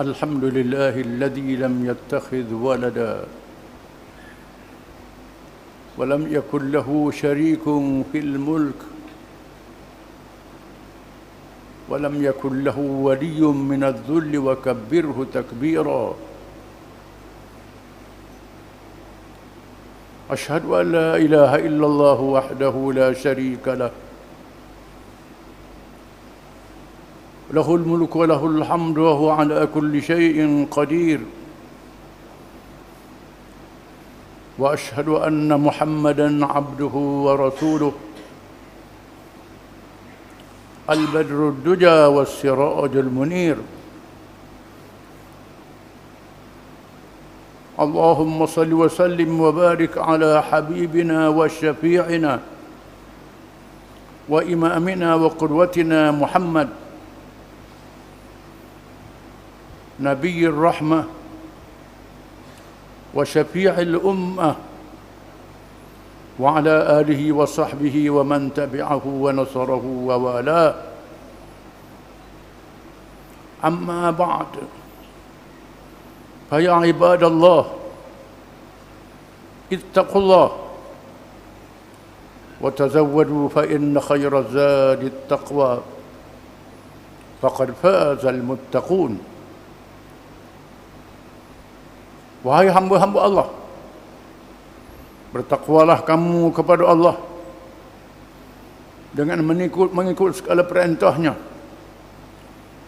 الحمد لله الذي لم يتخذ ولدا ولم يكن له شريك في الملك ولم يكن له ولي من الذل وكبره تكبيرا. أشهد أن لا إله إلا الله وحده لا شريك له. له الملك وله الحمد وهو على كل شيء قدير. وأشهد أن محمدا عبده ورسوله. البدر الدجى والسراج المنير. اللهم صل وسلم وبارك على حبيبنا وشفيعنا وإمامنا وقدوتنا محمد. نبي الرحمة وشفيع الأمة وعلى آله وصحبه ومن تبعه ونصره ووالاه. أما بعد فيا عباد الله اتقوا الله وتزودوا فإن خير الزاد التقوى فقد فاز المتقون. Wahai hamba-hamba Allah Bertakwalah kamu kepada Allah Dengan mengikut, mengikut segala perintahnya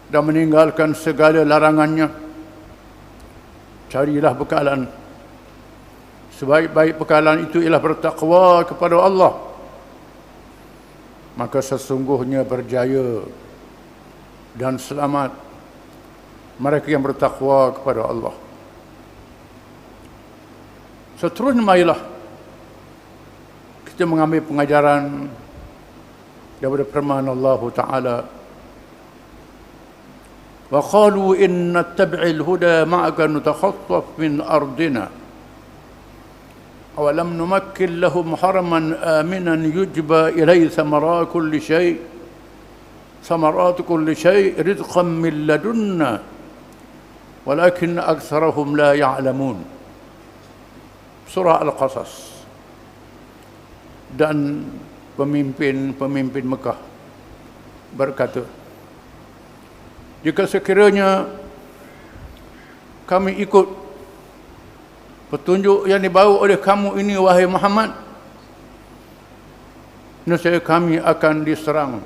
Dan meninggalkan segala larangannya. Carilah bekalan. Sebaik-baik bekalan itu ialah bertakwa kepada Allah. Maka sesungguhnya berjaya Dan selamat Mereka yang bertakwa kepada Allah Seterusnya marilah kita mengambil pengajaran daripada firman Allah Taala. وقالوا إن نتبع الهدى معك نتخطف من أرضنا أولم نمكن لهم حرما آمنا يجبى إليه ثمرات كل شيء ثمرات كل شيء رزقا من لدنا ولكن أكثرهم لا يعلمون surah Al-Qasas. Dan pemimpin-pemimpin Mekah berkata jika sekiranya kami ikut petunjuk yang dibawa oleh kamu ini wahai Muhammad nescaya kami akan diserang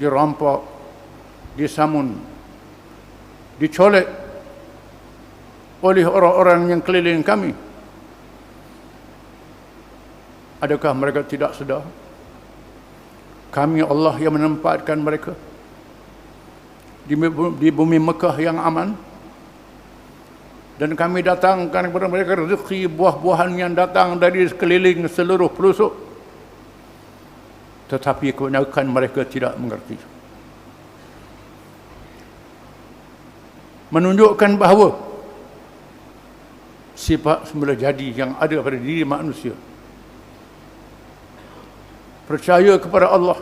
dirampak disamun dicolek oleh orang-orang yang keliling kami Adakah mereka tidak sedar? Kami Allah yang menempatkan mereka di bumi Mekah yang aman. Dan kami datangkan kepada mereka rezeki buah-buahan yang datang dari sekeliling seluruh pelosok. Tetapi kebanyakan mereka tidak mengerti. Menunjukkan bahawa sifat semula jadi yang ada pada diri manusia percaya kepada Allah.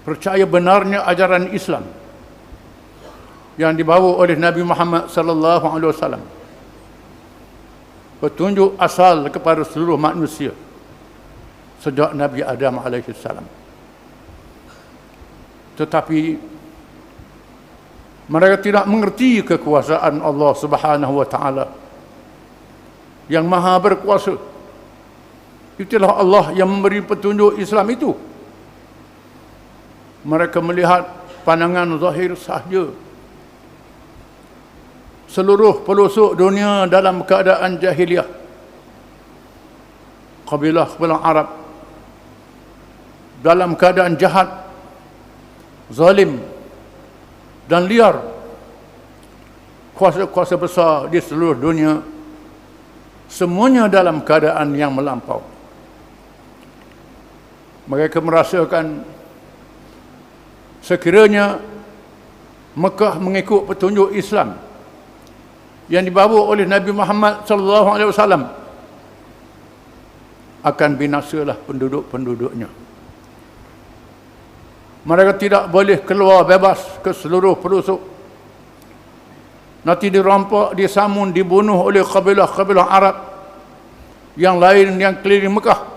Percaya benarnya ajaran Islam yang dibawa oleh Nabi Muhammad sallallahu alaihi wasallam. Petunjuk asal kepada seluruh manusia sejak Nabi Adam alaihi salam. Tetapi mereka tidak mengerti kekuasaan Allah Subhanahu wa taala yang maha berkuasa Itulah Allah yang memberi petunjuk Islam itu. Mereka melihat pandangan zahir sahaja. Seluruh pelosok dunia dalam keadaan jahiliah. Kabilah-kabilah Arab dalam keadaan jahat, zalim dan liar. Kuasa-kuasa besar di seluruh dunia semuanya dalam keadaan yang melampau mereka merasakan sekiranya Mekah mengikut petunjuk Islam yang dibawa oleh Nabi Muhammad sallallahu alaihi wasallam akan binasalah penduduk-penduduknya. Mereka tidak boleh keluar bebas ke seluruh pelosok nanti dirampok, disamun, dibunuh oleh kabilah-kabilah Arab yang lain yang keliling Mekah.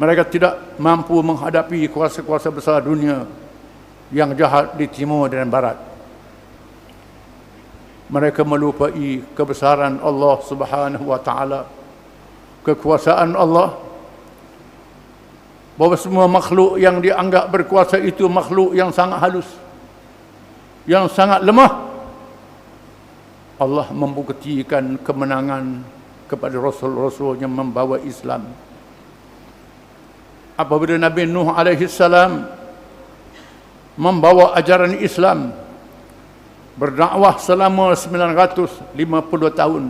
Mereka tidak mampu menghadapi kuasa-kuasa besar dunia yang jahat di timur dan barat. Mereka melupai kebesaran Allah Subhanahu wa taala. Kekuasaan Allah bahawa semua makhluk yang dianggap berkuasa itu makhluk yang sangat halus yang sangat lemah Allah membuktikan kemenangan kepada rasul-rasul yang membawa Islam apabila Nabi Nuh alaihi salam membawa ajaran Islam berdakwah selama 950 tahun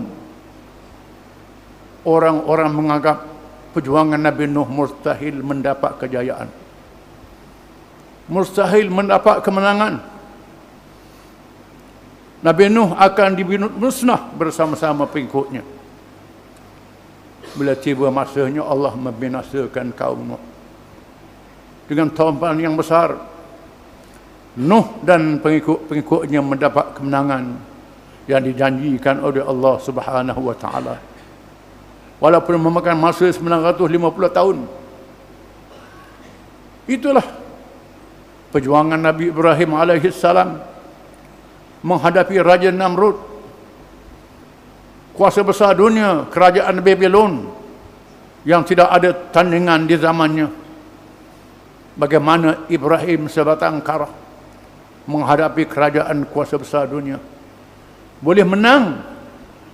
orang-orang menganggap perjuangan Nabi Nuh mustahil mendapat kejayaan. Mustahil mendapat kemenangan. Nabi Nuh akan dibinut musnah bersama-sama pengikutnya. Bila tiba masanya Allah membinasakan kaum Nuh dengan tumpahan yang besar Nuh dan pengikut-pengikutnya mendapat kemenangan yang dijanjikan oleh Allah Subhanahu wa taala. Walaupun memakan masa 950 tahun. Itulah perjuangan Nabi Ibrahim alaihi salam menghadapi Raja Namrud. Kuasa besar dunia, kerajaan Babylon yang tidak ada tandingan di zamannya bagaimana Ibrahim sebatang kara menghadapi kerajaan kuasa besar dunia boleh menang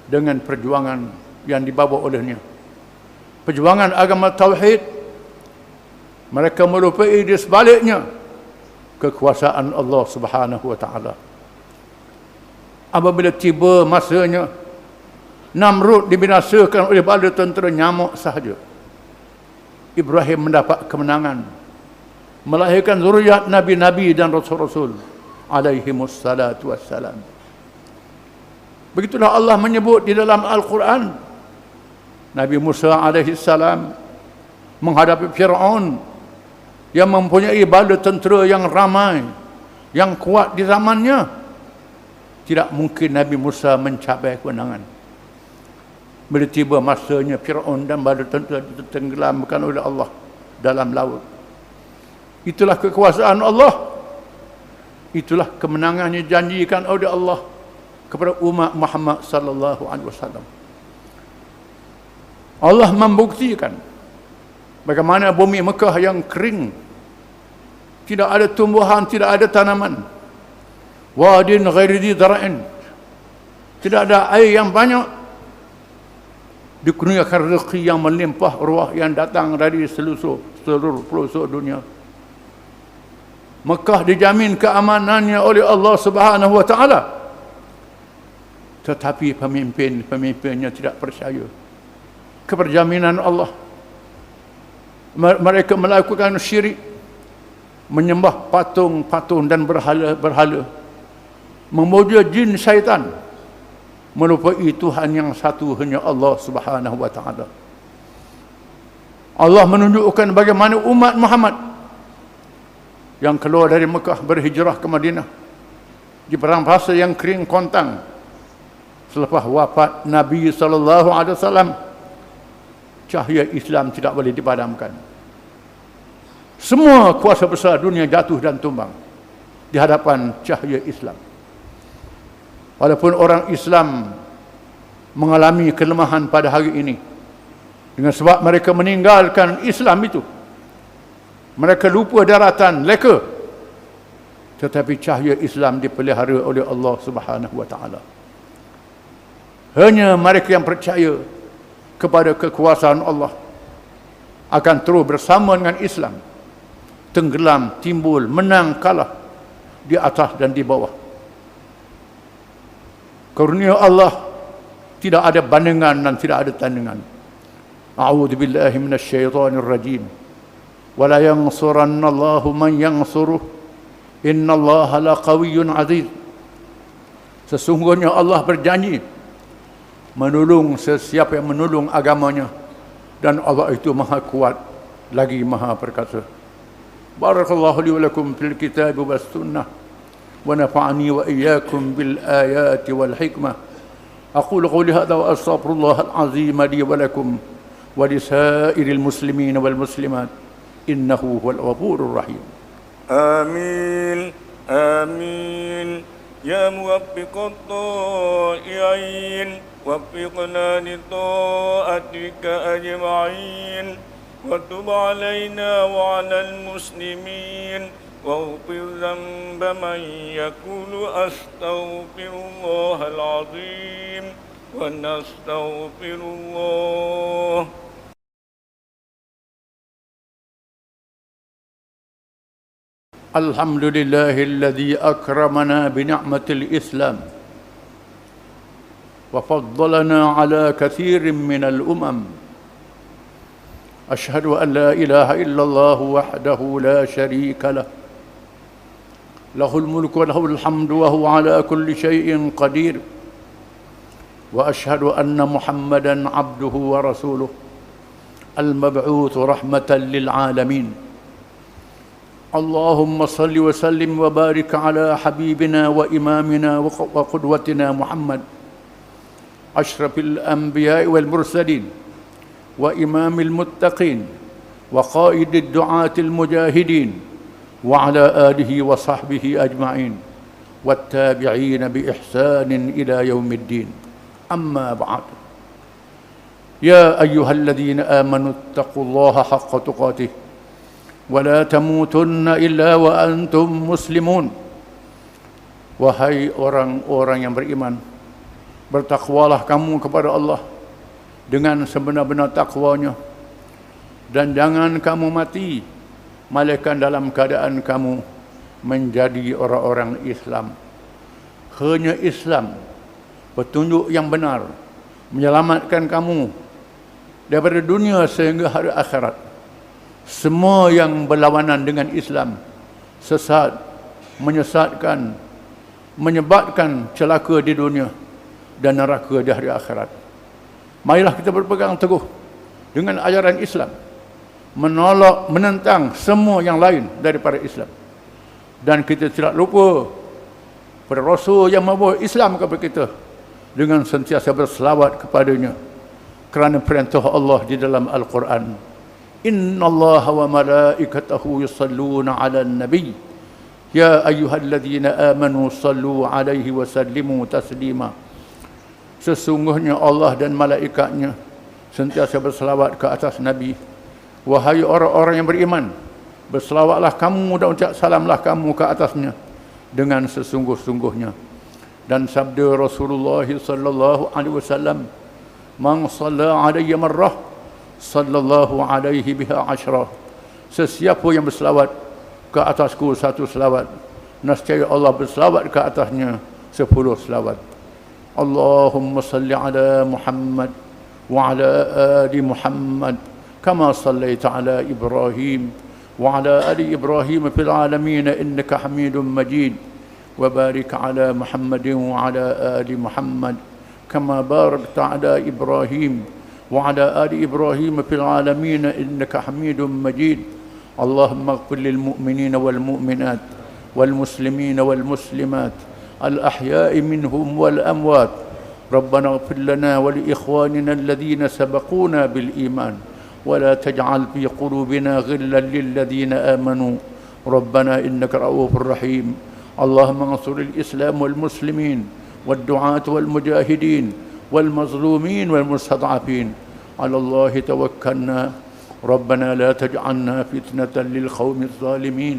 dengan perjuangan yang dibawa olehnya. Perjuangan agama tauhid mereka melupai di sebaliknya kekuasaan Allah Subhanahu wa taala. Apabila tiba masanya Namrud dibinasakan oleh bala tentera nyamuk sahaja. Ibrahim mendapat kemenangan melahirkan zuriat nabi-nabi dan rasul-rasul. Alaihi wassalatu wassalam. Begitulah Allah menyebut di dalam Al-Quran. Nabi Musa alaihi salam menghadapi Fir'aun yang mempunyai bala tentera yang ramai yang kuat di zamannya. Tidak mungkin Nabi Musa mencapai kemenangan bila tiba masanya Fir'aun dan bala tentera ditenggelamkan oleh Allah dalam laut Itulah kekuasaan Allah. Itulah kemenangan yang janjikan oleh Allah kepada umat Muhammad sallallahu alaihi wasallam. Allah membuktikan bagaimana bumi Mekah yang kering tidak ada tumbuhan, tidak ada tanaman. Wadin ghairi dara'in. Tidak ada air yang banyak. Dikurniakan rezeki yang melimpah ruah yang datang dari seluruh seluruh pelosok dunia. Mekah dijamin keamanannya oleh Allah Subhanahu wa taala. Tetapi pemimpin-pemimpinnya tidak percaya keperjaminan Allah. Mereka melakukan syirik menyembah patung-patung dan berhala-berhala. Memuja jin syaitan melupai Tuhan yang satu hanya Allah Subhanahu wa taala. Allah menunjukkan bagaimana umat Muhammad yang keluar dari Mekah berhijrah ke Madinah di perang fasa yang kering kontang selepas wafat Nabi sallallahu alaihi wasallam cahaya Islam tidak boleh dipadamkan. Semua kuasa besar dunia jatuh dan tumbang di hadapan cahaya Islam. Walaupun orang Islam mengalami kelemahan pada hari ini dengan sebab mereka meninggalkan Islam itu mereka lupa daratan leka tetapi cahaya Islam dipelihara oleh Allah Subhanahu wa taala. Hanya mereka yang percaya kepada kekuasaan Allah akan terus bersama dengan Islam. Tenggelam timbul menang kalah di atas dan di bawah. Karunia Allah tidak ada bandingan dan tidak ada tandingan. A'udzubillahi minasyaitonirrajim. rajim ولا ينصرن الله من ينصره إن الله لقوي عزيز sesungguhnya Allah berjanji menolong sesiapa yang menolong agamanya dan Allah itu maha kuat lagi maha perkasa barakallahu li wa lakum fil kitab was sunnah ونفعني وإياكم بالآيات والحكمة أقول قولي هذا وأستغفر الله العظيم لي ولكم ولسائر المسلمين والمسلمات إنه هو الغفور الرحيم. آمين آمين. يا موفق الطائعين وفقنا لطاعتك أجمعين. وتب علينا وعلى المسلمين. واغفر ذنب من يقول أستغفر الله العظيم ونستغفر الله. الحمد لله الذي أكرمنا بنعمة الإسلام وفضلنا على كثير من الأمم أشهد أن لا إله إلا الله وحده لا شريك له له الملك وله الحمد وهو على كل شيء قدير وأشهد أن محمدا عبده ورسوله المبعوث رحمة للعالمين اللهم صل وسلم وبارك على حبيبنا وإمامنا وقدوتنا محمد. أشرف الأنبياء والمرسلين وإمام المتقين وقائد الدعاة المجاهدين وعلى آله وصحبه أجمعين والتابعين بإحسان إلى يوم الدين. أما بعد. يا أيها الذين آمنوا اتقوا الله حق تقاته. ولا تموتن إلا وأنتم مسلمون Wahai orang-orang yang beriman Bertakwalah kamu kepada Allah Dengan sebenar-benar takwanya Dan jangan kamu mati Malaikat dalam keadaan kamu Menjadi orang-orang Islam Hanya Islam Petunjuk yang benar Menyelamatkan kamu Daripada dunia sehingga hari akhirat Semua yang berlawanan dengan Islam Sesat Menyesatkan menyebabkan celaka di dunia dan neraka di hari akhirat. Marilah kita berpegang teguh dengan ajaran Islam. Menolak, menentang semua yang lain daripada Islam. Dan kita tidak lupa pada Rasul yang membawa Islam kepada kita dengan sentiasa berselawat kepadanya kerana perintah Allah di dalam Al-Quran. Inna Allah wa malaikatahu yusalluna ala nabi يا أيها الذين آمنوا صلوا عليه وسلموا تسليما Sesungguhnya Allah dan malaikatnya sentiasa berselawat ke atas Nabi. Wahai orang-orang yang beriman, berselawatlah kamu dan ucap salamlah kamu ke atasnya dengan sesungguh-sungguhnya. Dan sabda Rasulullah sallallahu alaihi wasallam, "Man shalla alayya marrah, sallallahu alaihi biha ashra." Sesiapa yang berselawat ke atasku satu selawat. Nescaya Allah berselawat ke atasnya sepuluh selawat. Allahumma salli ala Muhammad wa ala ali Muhammad kama sallaita ala Ibrahim wa ala ali Ibrahim fil alamin innaka Hamidum Majid. Wa barik ala Muhammad wa ala ali Muhammad kama barakta ala Ibrahim ala ali Ibrahim fil alamin innaka Hamidum Majid اللهم اغفر للمؤمنين والمؤمنات والمسلمين والمسلمات الأحياء منهم والأموات. ربنا اغفر لنا ولإخواننا الذين سبقونا بالإيمان. ولا تجعل في قلوبنا غلا للذين آمنوا. ربنا إنك رؤوف رحيم. اللهم انصر الإسلام والمسلمين والدعاة والمجاهدين والمظلومين والمستضعفين. على الله توكلنا. ربنا لا تجعلنا فتنة للقوم الظالمين.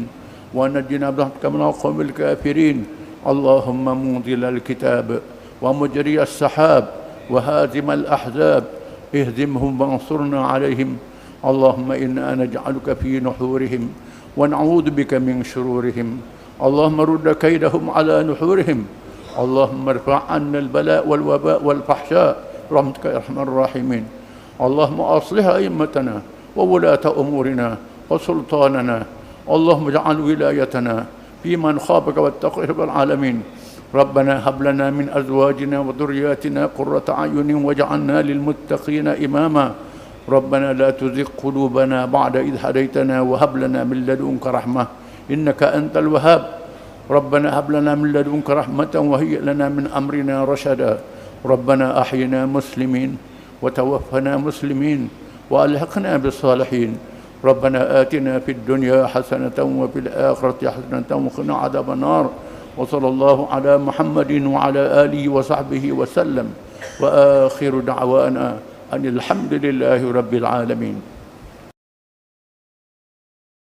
ونجنا برحمتك من القوم الكافرين. اللهم منزل الكتاب ومجري السحاب وهازم الأحزاب. اهزمهم وانصرنا عليهم. اللهم إنا نجعلك في نحورهم ونعوذ بك من شرورهم. اللهم رد كيدهم على نحورهم. اللهم ارفع عنا البلاء والوباء والفحشاء. برحمتك يا أرحم الراحمين. اللهم أصلح أئمتنا وولاة أمورنا وسلطاننا. اللهم اجعل ولايتنا في من خافك واتقه رب العالمين. ربنا هب لنا من أزواجنا وذرياتنا قرة أعين واجعلنا للمتقين إماما. ربنا لا تزغ قلوبنا بعد إذ هديتنا وهب لنا من لدنك رحمة. إنك أنت الوهاب. ربنا هب لنا من لدنك رحمة وهيئ لنا من أمرنا رشدا. ربنا أحينا مسلمين وتوفنا مسلمين وألحقنا بالصالحين. ربنا آتنا في الدنيا حسنة وفي الآخرة حسنة وقنا عذاب النار. وصلى الله على محمد وعلى آله وصحبه وسلم. وآخر دعوانا أن الحمد لله رب العالمين.